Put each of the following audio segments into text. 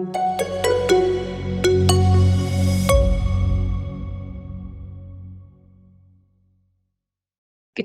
က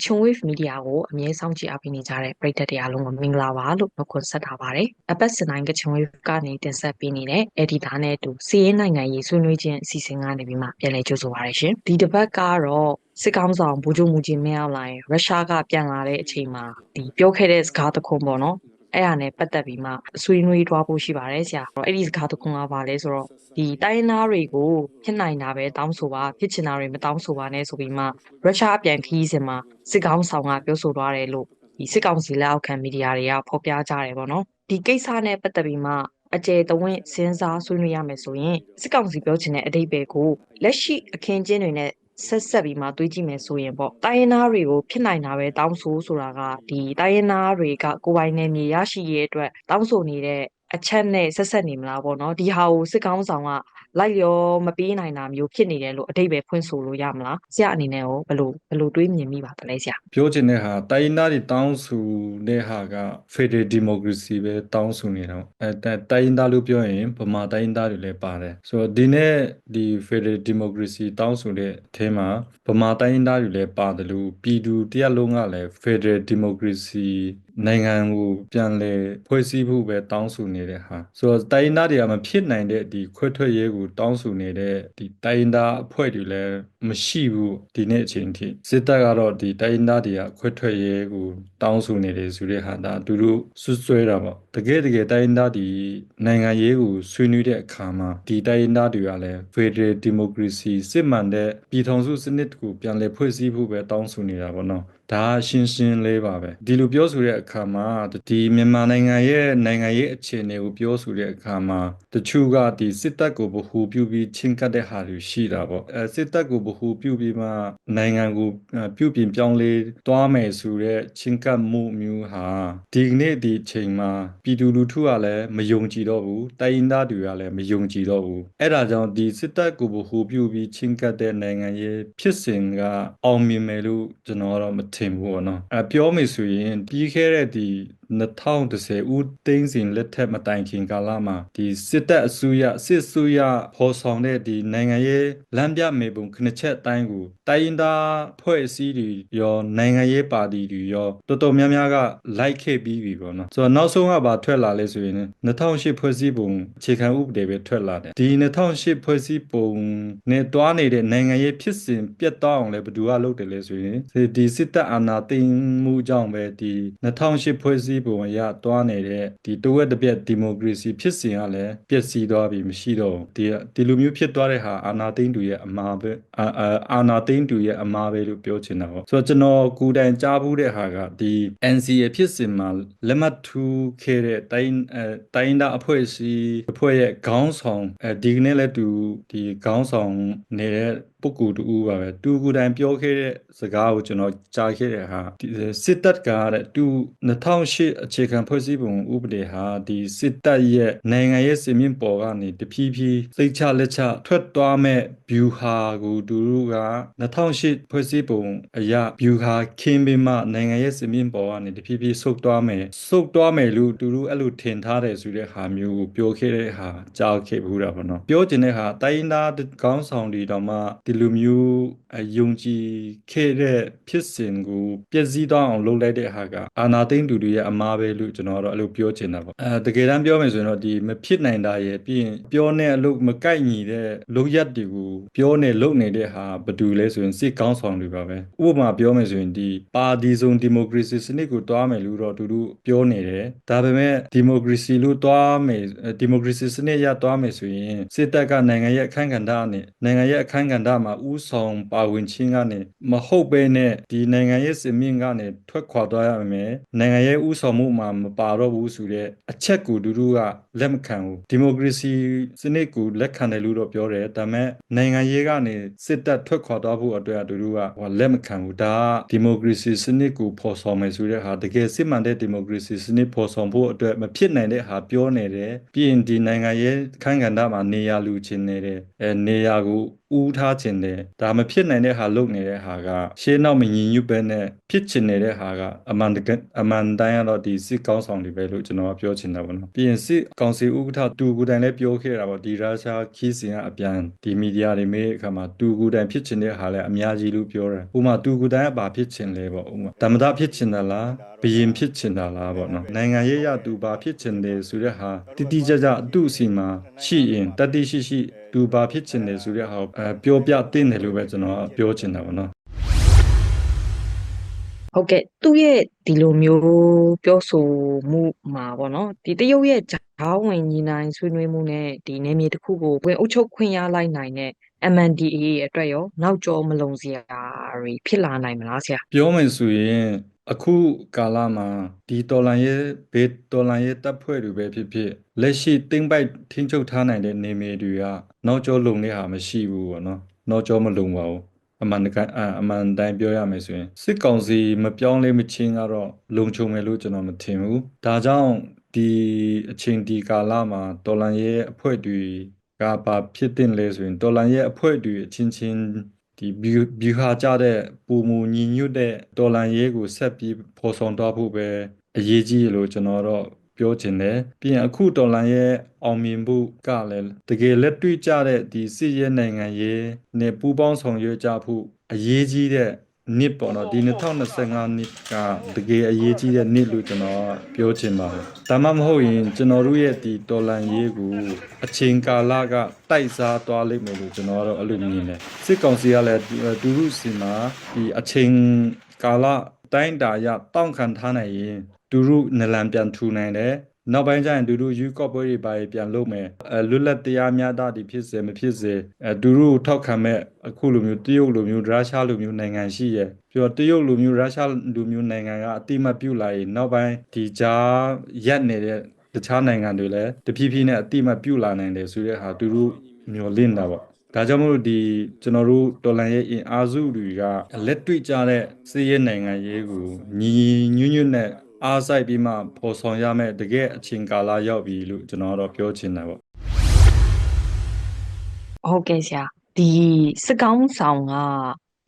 ချင် Wave Media ကိုအမြဲစောင့်ကြည့်အားပေးနေကြတဲ့ပရိသတ်တွေအားလုံးကိုမင်္ဂလာပါလို့နှုတ်ခွန်းဆက်ထားပါတယ်။အပတ်စဉ်တိုင်းကချင် Wave ကနေတင်ဆက်ပေးနေတဲ့ Editor နဲ့အတူစီးရဲနိုင်ငံရေးဆွေးနွေးခြင်းအစီအစဉ်ကနေပြီးမှပြန်လည်ကြိုဆိုပါရရှင်။ဒီတစ်ပတ်ကတော့စစ်ကောင်းဆောင်ဗိုလ်ချုပ်မူကြီးမင်းအောင်လှိုင်ရုရှားကပြန်လာတဲ့အချိန်မှာဒီပြောခဲ့တဲ့စကားတစ်ခုပေါ့နော်။ အဲ့ဒါနဲ့ပတ်သက်ပြီးမှဆွေးနွေးသွားဖို့ရှိပါတယ်ဆရာ။အဲ့ဒီစကားတစ်ခုကဘာလဲဆိုတော့ဒီတိုင်းသားတွေကိုဖြစ်နိုင်တာပဲတောင်းဆိုပါဖြစ်ချင်တာတွေမတောင်းဆိုပါနဲ့ဆိုပြီးမှရုရှားအပြန်ခီးစင်မှာစစ်ကောင်းဆောင်ကပြောဆိုသွားတယ်လို့ဒီစစ်ကောင်စီလက်အောက်ခံမီဒီယာတွေကဖော်ပြကြတယ်ပေါ့နော်ဒီကိစ္စနဲ့ပတ်သက်ပြီးမှအကျယ်တဝင့်စဉ်းစားဆွေးနွေးရမယ်ဆိုရင်စစ်ကောင်စီပြောချင်တဲ့အဓိပ္ပာယ်ကိုလက်ရှိအခင်းကျင်းတွေနဲ့ ဆက်ဆက်ပြီးမှတွေးကြည့်မယ်ဆိုရင်ပေါ့တိုင်းရင်းသားတွေကိုဖြစ်နိုင်တာပဲတောင်းဆိုဆိုတာကဒီတိုင်းရင်းသားတွေကကိုယ်ပိုင်နယ်မြေရရှိရေးအတွက်တောင်းဆိုနေတဲ့ အချက်နဲ့ဆက်ဆက်နေမလားပေါ့နော်ဒီဟာကိုစစ်ကောင်းဆောင်ကလိုက်ရောမပေးနိုင်တာမျိုးဖြစ်နေတယ်လို့အတိတ်ပဲဖွင့်ဆိုလို့ရမလားဆရာအနေနဲ့ရောဘယ်လိုဘယ်လိုတွေးမြင်မိပါသလဲဆရာပြောချင်တဲ့ဟာတိုင်းရင်းသားတွေတောင်းဆိုတဲ့ဟာက Federal Democracy ပဲတောင်းဆိုနေတာပေါ့အဲတိုင်းရင်းသားလို့ပြောရင်ဗမာတိုင်းရင်းသားတွေလည်းပါတယ်ဆိုတော့ဒီနေ့ဒီ Federal Democracy တောင်းဆိုတဲ့အထဲမှာဗမာတိုင်းရင်းသားတွေလည်းပါတယ်လို့ပြည်သူတရက်လုံးကလည်း Federal Democracy နိုင်ငံကိုပြန်လည်ဖွဲ့စည်းဖို့ပဲတောင်းဆိုနေတဲ့ဟာဆိုတော့တိုင်းရင်းသားတွေကမဖြစ်နိုင်တဲ့ဒီခွဲထွက်ရေးကိုတောင်းဆိုနေတဲ့ဒီတိုင်းရင်းသားအဖွဲ့တွေလည်းမရှိဘူးဒီနေ့အချိန်ထိစစ်တပ်ကတော့ဒီတိုင်းရင်းသားတွေကခွဲထွက်ရေးကိုတောင်းဆိုနေတယ်ဆိုတဲ့ဟာဒါသူတို့ဆွဆွဲတာပေါ့တကယ်တကယ်တိုင်းရင်းသားဒီနိုင်ငံရေးကိုဆွေးနွေးတဲ့အခါမှာဒီတိုင်းရင်းသားတွေကလည်း Federal Democracy စစ်မှန်တဲ့ပြည်ထောင်စုစနစ်ကိုပြန်လည်ဖွဲ့စည်းဖို့ပဲတောင်းဆိုနေတာပေါ့နော်ဒါရှင်းရှင်းလေးပါပဲဒီလိုပြောဆိုတဲ့အခါမှာဒီမြန်မာနိုင်ငံရဲ့နိုင်ငံရေးအခြေအနေကိုပြောဆိုတဲ့အခါမှာတချို့ကဒီစစ်တပ်ကိုဗဟုပြုပြီးချင်းကပ်တဲ့ဟာတွေရှိတာပေါ့အဲစစ်တပ်ကိုဗဟုပြုပြီးမှနိုင်ငံကိုပြုပြင်ပြောင်းလဲသွားမယ်ဆိုတဲ့ချင်းကပ်မှုမျိုးဟာဒီနေ့ဒီအချိန်မှာပြည်သူလူထုကလည်းမယုံကြည်တော့ဘူးတိုင်းရင်းသားတွေကလည်းမယုံကြည်တော့ဘူးအဲ့ဒါကြောင့်ဒီစစ်တပ်ကိုဗဟုပြုပြီးချင်းကပ်တဲ့နိုင်ငံရေးဖြစ်စဉ်ကအောင်မြင်မယ်လို့ကျွန်တော်ကတော့မထင်ဘူးပေါ့နော်အဲပြောမယ်ဆိုရင်ပြီးခဲ့တဲ့ဒီ2010ဦးသိန်းစဉ်လက်ထက်မတိုင်ခင်ကာလမှာဒီစစ်တပ်အစိုးရစစ်အစိုးရဖော်ဆောင်တဲ့ဒီနိုင်ငံရေးလမ်းပြမေပုံခနှစ်ချက်အတိုင်းကိုတိုင်းရင်းသားဖွဲ့အစည်းတွေရောနိုင်ငံရေးပါတီတွေရောတော်တော်များများကလိုက်ခဲ့ပြီးပြီပေါ့နော်ဆိုတော့နောက်ဆုံးကဘာထွက်လာလဲဆိုရင်2008ဖွဲ့စည်းပုံအခြေခံဥပဒေပဲထွက်လာတယ်ဒီ2008ဖွဲ့စည်းပုံနဲ့တွားနေတဲ့နိုင်ငံရေးဖြစ်စဉ်ပြတ်တောက်အောင်လည်းဘယ်သူကလုပ်တယ်လဲဆိုရင်ဒီစစ်တပ်အာဏာသိမ်းမှုကြောင့်ပဲဒီ2008ဖွဲ့စည်းပုံအရတွားနေတဲ့ဒီတဝက်တစ်ပြက်ဒီမိုကရေစီဖြစ်စဉ်ကလည်းပျက်စီးသွားပြီမရှိတော့ဒီဒီလိုမျိုးဖြစ်သွားတဲ့ဟာအာဏာသိမ်းသူရဲ့အမှားပဲအာအာဏာသိမ်းသူရဲ့အမှားပဲလို့ပြောချင်တာပေါ့ဆိုတော့ကျွန်တော်ကိုယ်တိုင်ကြားဘူးတဲ့ဟာကဒီ NCA ဖြစ်စဉ်မှာလက်မှတ်ထိုးခဲ့တဲ့တိုင်းအဲတိုင်းသားအဖွဲ့အစည်းအဖွဲ့ရဲ့ခေါင်းဆောင်အဲဒီကနေ့လည်းသူဒီခေါင်းဆောင်နေတဲ့ပုဂ္ဂိုလ်တူပါပဲသူကိုယ်တိုင်ပြောခဲ့တဲ့စကားကိုကျွန်တော်ကြားခဲ့တဲ့ဟာဒီစစ်တပ်ကတဲ့သူ2008အခြေခံဖွဲ့စည်းပုံဥပဒေဟာဒီစစ်တပ်ရဲ့နိုင်ငံရေးစင်မြင့်ပေါ်ကနေတဖြည်းဖြည်းစိတ်ချလက်ချထွက်သွားမဲ့ view ဟာကိုသူတို့က2008ဖွဲ့စည်းပုံအရာ view ဟာခင်းပြီးမှနိုင်ငံရေးစင်မြင့်ပေါ်ကနေတဖြည်းဖြည်းဆုတ်သွားမယ်ဆုတ်သွားမယ်လို့သူတို့အဲ့လိုထင်ထားတယ်ဆိုတဲ့ဟာမျိုးကိုပြောခဲ့တဲ့ဟာကြားခဲ့ဘူးတာပေါ့နော်ပြောချင်တဲ့ဟာတိုင်းသားကောင်းဆောင်တွေတောင်မှဒီလိုမျိုးယုံကြည်ခဲ့တဲ့ဖြစ်စဉ်ကိုပြည့်စည်သွားအောင်လုပ်လိုက်တဲ့ဟာကအာနာသိန်းသူတွေရဲ့အမားပဲလို့ကျွန်တော်တော့အဲ့လိုပြောချင်တာပေါ့အဲတကယ်တမ်းပြောမယ်ဆိုရင်တော့ဒီမဖြစ်နိုင်တာရဲ့ပြီးရင်ပြောနေအလုပ်မကိုက်ညီတဲ့လုပ်ရက်တွေကိုပြောနေလုပ်နေတဲ့ဟာဘာတူလဲဆိုရင်စစ်ကောင်းဆောင်တွေပါပဲဥပမာပြောမယ်ဆိုရင်ဒီပါတီစုံဒီမိုကရေစီစနစ်ကိုတွားမယ်လို့တော့သူတို့ပြောနေတယ်ဒါပေမဲ့ဒီမိုကရေစီလို့တွားမယ်ဒီမိုကရေစီစနစ်ရတွားမယ်ဆိုရင်စစ်တပ်ကနိုင်ငံရဲ့အခမ်းကဏ္ဍနဲ့နိုင်ငံရဲ့အခမ်းကဏ္ဍမှာဥဆောင်ပါဝင်ခြင်းကနေမဟုတ်ဘဲနဲ့ဒီနိုင်ငံရဲ့စင်မြင့်ကနေထွက်ခွာသွားရမယ်နိုင်ငံရဲ့ဥဆောင်မှုမှာမပါတော့ဘူးဆိုတဲ့အချက်ကိုဒူးဒူးကလက်မခံဘူးဒီမိုကရေစီစနစ်ကိုလက်ခံတယ်လို့တော့ပြောတယ်ဒါပေမဲ့နိုင်ငံရေးကနေစစ်တပ်ထွက်ခွာသွားဖို့အတွက်ဒူးဒူးကဟိုလက်မခံဘူးဒါကဒီမိုကရေစီစနစ်ကိုဖော်ဆောင်မယ်ဆိုတဲ့ဟာတကယ်စစ်မှန်တဲ့ဒီမိုကရေစီစနစ်ဖော်ဆောင်ဖို့အတွက်မဖြစ်နိုင်တဲ့ဟာပြောနေတယ်ပြီးရင်ဒီနိုင်ငံရေးခန့်ကဏ္ဍမှာနေရာလူချင်းနေတယ်အဲနေရာကိုဦးထားခြင်းတယ်ဒါမဖြစ်နိုင်တဲ့ဟာလုပ်နေတဲ့ဟာကရှေးနောက်မညီညွတ်ပဲနဲ့ဖြစ်ချင်နေတဲ့ဟာကအမှန်တကယ်အမှန်တိုင်းကတော့ဒီစစ်ကောင်းဆောင်တွေပဲလို့ကျွန်တော်ကပြောချင်တာပေါ့နော်ပြီးရင်စစ်ကောင်စီဥက္ကဋ္ဌတူကူတိုင်လည်းပြောခဲ့တာပေါ့ဒီရုရှားခီးစဉ်ကအပြန်ဒီမီဒီယာတွေမေးအခါမှာတူကူတိုင်ဖြစ်ချင်တဲ့ဟာလည်းအများကြီးလို့ပြောတယ်ဥပမာတူကူတိုင်ကဘာဖြစ်ချင်လဲပေါ့ဥပမာဓမ္မတာဖြစ်ချင်တာလားဘယင်ဖြစ်ချင်တာလားပေါ့နော်နိုင်ငံရေးရတူဘာဖြစ်ချင်တယ်ဆိုတဲ့ဟာတိတိကျကျအတုစီမှာရှိရင်တတိရှိရှိ တူဘာဖြစ်ချင်တယ်ဆိုတဲ့ဟာကိုအဲပြောပြတင်တယ်လို့ပဲကျွန်တော်ကပြောချင်တာပေါ့နော်ဟုတ်ကဲ့သူ့ရဲ့ဒီလိုမျိုးပြောဆိုမှုမှာပေါ့နော်ဒီတရုတ်ရဲ့ဂျားဝင်ညီနိုင်ဆွေးနွေးမှုနဲ့ဒီနယ်မြေတစ်ခုကိုဝင်အုပ်ချုပ်ခွင့်ရလိုက်နိုင်တဲ့ MNDAA အတွက်ရောနောက်ကျောမလုံစရာတွေဖြစ်လာနိုင်မလားဆရာပြောမယ်ဆိုရင် အခုကာလမှာဒီတော်လန်ရဲ့ဘေးတော်လန်ရဲ့တပ်ဖွဲ့တွေပဲဖြစ်ဖြစ်လက်ရှိတင်းပိုက်ထင်းချုပ်ထားနိုင်တဲ့နေမြေတွေကနောက်ကျောလုံတဲ့ဟာမရှိဘူးပေါ့နော်နောက်ကျောမလုံပါဘူးအမှန်တကယ်အအမှန်တိုင်းပြောရမယ်ဆိုရင်စစ်ကောင်စီမပြောင်းလဲမချင်းကတော့လုံခြုံမယ်လို့ကျွန်တော်မထင်ဘူးဒါကြောင့်ဒီအချိန်ဒီကာလမှာတော်လန်ရဲ့အဖွဲ့တွေကဘာဖြစ်တင်လဲဆိုရင်တော်လန်ရဲ့အဖွဲ့တွေအချင်းချင်း ဒီဘီဘီဟာကြတဲ့ပုံမူညီညွတ်တဲ့ဒေါ်လာရေးကိုဆက်ပြီးဖော်ဆောင်သွားဖို့ပဲအရေးကြီးလို့ကျွန်တော်တော့ပြောချင်တယ်ပြီးရင်အခုဒေါ်လာရဲ့အောင်မြင်မှုကလည်းတကယ်လက်တွေ့ကြတဲ့ဒီစစ်ရေးနိုင်ငံရေးနဲ့ပူးပေါင်းဆောင်ရွက်ကြဖို့အရေးကြီးတဲ့ နှစ်ပေါ့နော်ဒီ2025နှစ်ကတကယ်အရေးကြီးတဲ့နှစ်လို့ကျွန်တော်ပြောချင်ပါတယ်ဒါမှမဟုတ်ရင်ကျွန်တော်တို့ရဲ့ဒီဒေါ်လာရေးကိုအချိန်ကာလကတိုက်စားသွားလိမ့်မယ်လို့ကျွန်တော်ကတော့အဲ့လိုမြင်တယ်စစ်ကောင်စီကလည်းတူရုစီမှာဒီအချိန်ကာလတိုင်းတာရတောင့်ခံထားနိုင်ရင်တူရုနလန်ပြန်ထူနိုင်တယ် နောက်ပိုင်းကျရင်ဒူဒူယူကော့ပွဲတွေပါပြန်လုပ်မယ်အဲလွတ်လပ်တရားမျှတသည်ဖြစ်စေမဖြစ်စေအဲဒူဒူကိုထောက်ခံမဲ့အခုလိုမျိုးတရုတ်လိုမျိုးရုရှားလိုမျိုးနိုင်ငံရှိရဲ့ပြီးတော့တရုတ်လိုမျိုးရုရှားလိုမျိုးနိုင်ငံကအတိမတ်ပြုလာရင်နောက်ပိုင်းဒီကြားရက်နေတဲ့တခြားနိုင်ငံတွေလည်းတဖြည်းဖြည်းနဲ့အတိမတ်ပြုလာနိုင်တယ်ဆိုတဲ့ဟာဒူဒူမျော်လင့်တာပေါ့ဒါကြောင့်မို့လို့ဒီကျွန်တော်တို့တော်လန်ရဲ့အင်အားစုတွေကလက်တွေ့ကြတဲ့စီးရဲနိုင်ငံရေးကိုညီညွတ်ညွတ်နဲ့ အားစိုက်ပြီးမှဖော်ဆောင်ရမယ်တကယ်အချိန်ကာလရောက်ပြီလို့ကျွန်တော်ကတော့ပြောချင်တယ်ပေါ့ဟုတ်ကဲ့ဆရာဒီစစ်ကောင်းဆောင်က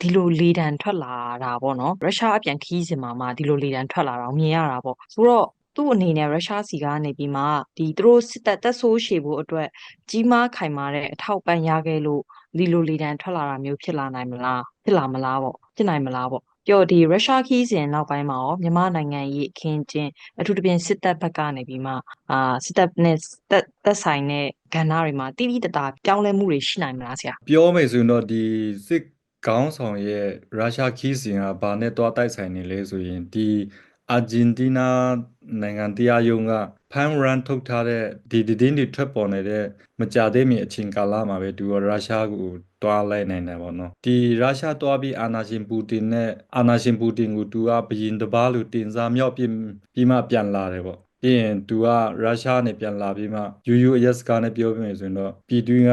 ဒီလိုလေတံထွက်လာတာပေါ့နော်ရုရှားအပြန်ခီးစင်မှာမှဒီလိုလေတံထွက်လာတာကိုမြင်ရတာပေါ့ဆိုတော့သူ့အနေနဲ့ရုရှားစီကနေပြီးမှဒီသူတို့စစ်တပ်တက်ဆိုးရှည်ဖို့အတွက်ကြီးမားခိုင်မာတဲ့အထောက်ပံ့ရခဲ့လို့ဒီလိုလေတံထွက်လာတာမျိုးဖြစ်လာနိုင်မလားဖြစ်လာမလားပေါ့ဖြစ်နိုင်မလားပေါ့ ပြောဒီရုရှားခီးစဉ်နောက်ပိုင်းမှာရောမြန်မာနိုင်ငံရေးအခင်းကျင်းအထူးသဖြင့်စစ်တပ်ဘက်ကနေပြီးမှအာစစ်တပ်နဲ့တက်တက်ဆိုင်တဲ့ကဏ္ဍတွေမှာတိတိတတာပြောင်းလဲမှုတွေရှိနိုင်မလားဆရာပြောမယ်ဆိုရင်တော့ဒီစစ်ကောင်းဆောင်ရဲ့ရုရှားခီးစဉ်ကဘာနဲ့တွားတိုက်ဆိုင်နေလဲဆိုရင်ဒီအာဂျင်တီးနားနိုင်ငံတရားရုံးကဖန်ရန်ထုတ်ထားတဲ့ဒီဒီတင်းတွေထွက်ပေါ်နေတဲ့မကြသေးမီအချိန်ကာလမှာပဲသူကရုရှားကို တွားလိုက်နိုင်တယ်ပေါ့နော်ဒီရုရှားတွားပြီးအာနာရှင်ပူတင်နဲ့အာနာရှင်ပူတင်ကိုသူကဘရင်တစ်ပါးလိုတင်စားမြောက်ပြီးပြီးမှပြန်လာတယ်ပေါ့ပြီးရင်သူကရုရှားနဲ့ပြန်လာပြီးမှယူယူအရက်စကားနဲ့ပြောပြမယ်ဆိုရင်တော့ပြည်တွင်းက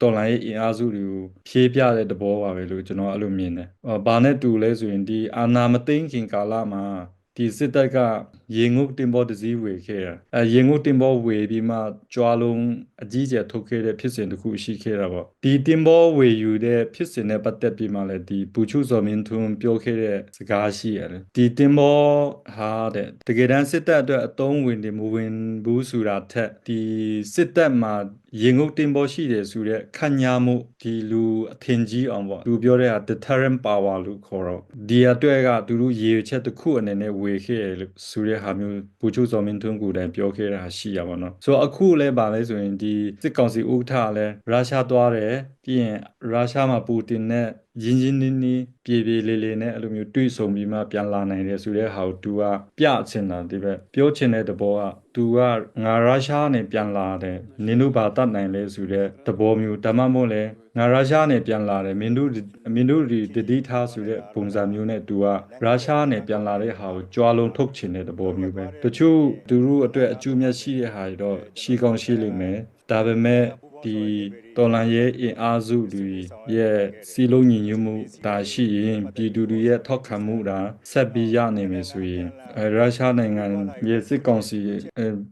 တော်လိုင်းရဲ့အင်အားစုတွေကိုဖြေးပြတဲ့သဘောပါပဲလို့ကျွန်တော်အဲ့လိုမြင်တယ်။ဘာနဲ့တူလဲဆိုရင်ဒီအာနာမသိမ့်ခင်ကာလမှာဒီစစ်တပ်ကရေငုတ်တင်ပေါ်တစည်းဝေခဲ့တာအဲရေငုတ်တင်ပေါ်ဝေပြီးမှကြွားလုံးအကြီးကျယ်ထုတ်ခဲ့တဲ့ဖြစ်စဉ်တစ်ခုရှိခဲ့တာပေါ့ဒီတင်ပေါ်ဝေယူတဲ့ဖြစ်စဉ်နဲ့ပတ်သက်ပြီးမှလည်းဒီပူချုဇော်မင်းထွန်းပြောခဲ့တဲ့စကားရှိရတယ်ဒီတင်ပေါ်ဟာတဲ့တကယ်တမ်းစစ်တပ်အတွက်အသုံးဝင်တယ်မဝင်ဘူးဆိုတာထက်ဒီစစ်တပ်မှာရေငုတ်တင်ပေါ်ရှိတယ်ဆိုတဲ့ခန့်ညာမှုဒီလူအထင်ကြီးအောင်ပေါ့သူပြောတဲ့ဟာ deterrent power လို့ခေါ်တော့ဒီအတွက်ကသူတို့ရေချက်တစ်ခုအနေနဲ့ဝေခဲ့ရလို့ဆိုတဲ့ဟာမျိုးပူချုဇော်မင်းထွန်းကိုယ်တိုင်ပြောခဲ့တာရှိရပါတော့ဆိုတော့အခုလဲပါလဲဆိုရင်ဒီစစ်ကောင်စီဥက္ကဋ္ဌလဲရုရှားသွားတယ်ပြီးရင်ရုရှားမှာပူတင်နဲ့ ရင်းရင်းနှီးနှီးပြေပြေလေးလေးနဲ့အဲ့လိုမျိုးတွေ့ဆုံပြီးမှပြန်လာနိုင်တယ်ဆိုတဲ့ဟာကိုသူကပြချင်တာဒီဘက်ပြောချင်တဲ့သဘောကသူကငါရုရှားနဲ့ပြန်လာတယ်နင်တို့ဘာတတ်နိုင်လဲဆိုတဲ့သဘောမျိုးဒါမှမဟုတ်လဲငါရုရှားနဲ့ပြန်လာတယ်မင်းတို့မင်းတို့ဒီတတိထားဆိုတဲ့ပုံစံမျိုးနဲ့သူကရုရှားနဲ့ပြန်လာတဲ့ဟာကိုကြွားလုံးထုတ်ချင်တဲ့သဘောမျိုးပဲတချို့သူတို့အတွက်အကျိုးမြတ်ရှိတဲ့ဟာတွေတော့ရှိကောင်းရှိလိမ့်မယ်ဒါပေမဲ့ ဒီတော်လန်ရဲ့အင်အားစုတွေရဲ့စီလုံးညီညွတ်မှုဒါရှိရင်ပြည်သူတွေရဲ့ထောက်ခံမှုဒါဆက်ပြီးရနိုင်မယ်ဆိုရင်အဲရုရှားနိုင်ငံရဲ့စစ်ကောင်စီ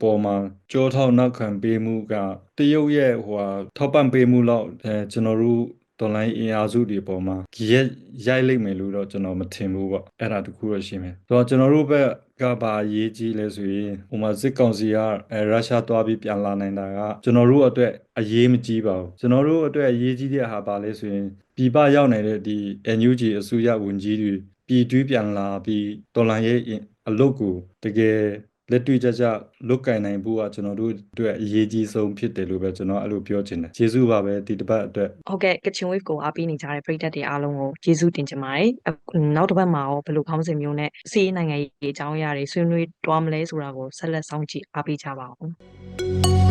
ပေါ်မှာကြောထောက်နောက်ခံပေးမှုကတရုတ်ရဲ့ဟိုဟာထောက်ပံ့ပေးမှုလောက်အဲကျွန်တော်တို့တော်လိုင်းအင်အားစုတွေပေါ်မှာရက်ရိုက်လိုက်မယ်လို့တော့ကျွန်တော်မထင်ဘူးပေါ့အဲ့ဒါတခုတော့ရှိမယ်ဆိုတော့ကျွန်တော်တို့ဘက် ကဘာအရေးကြီးလဲဆိုရင်ဟိုမှာစစ်ကောင်စီကအဲရုရှားသွားပြီးပြန်လာနိုင်တာကကျွန်တော်တို့အတွက်အရေးမကြီးပါဘူးကျွန်တော်တို့အတွက်အရေးကြီးတဲ့ဟာပါလဲဆိုရင်ပြည်ပရောက်နေတဲ့ဒီ NUG အစိုးရဝန်ကြီးတွေပြည်တွင်းပြန်လာပြီးတော်လိုင်းရဲ့အလုပ်ကိုတကယ် လက်တွေ့ကြကြလုတ်ကင်နိုင်ဖို့ကကျွန်တော်တို့အတွက်အရေးကြီးဆုံးဖြစ်တယ်လို့ပဲကျွန်တော်အဲ့လိုပြောချင်တယ်ကျေးဇူးပါပဲဒီတစ်ပတ်အတွက်ဟုတ်ကဲ့ကချင် wave ကိုအားပေးနေကြတဲ့ပရိသတ်တွေအားလုံးကိုကျေးဇူးတင်ချင်ပါတယ်အခုနောက်တစ်ပတ်မှာရောဘယ်လိုခေါင်းစဉ်မျိုးနဲ့စီးရေးနိုင်ငံရေးအကြောင်းအရာတွေဆွေးနွေးတွားမလဲဆိုတာကိုဆက်လက်စောင့်ကြည့်အားပေးကြပါဦး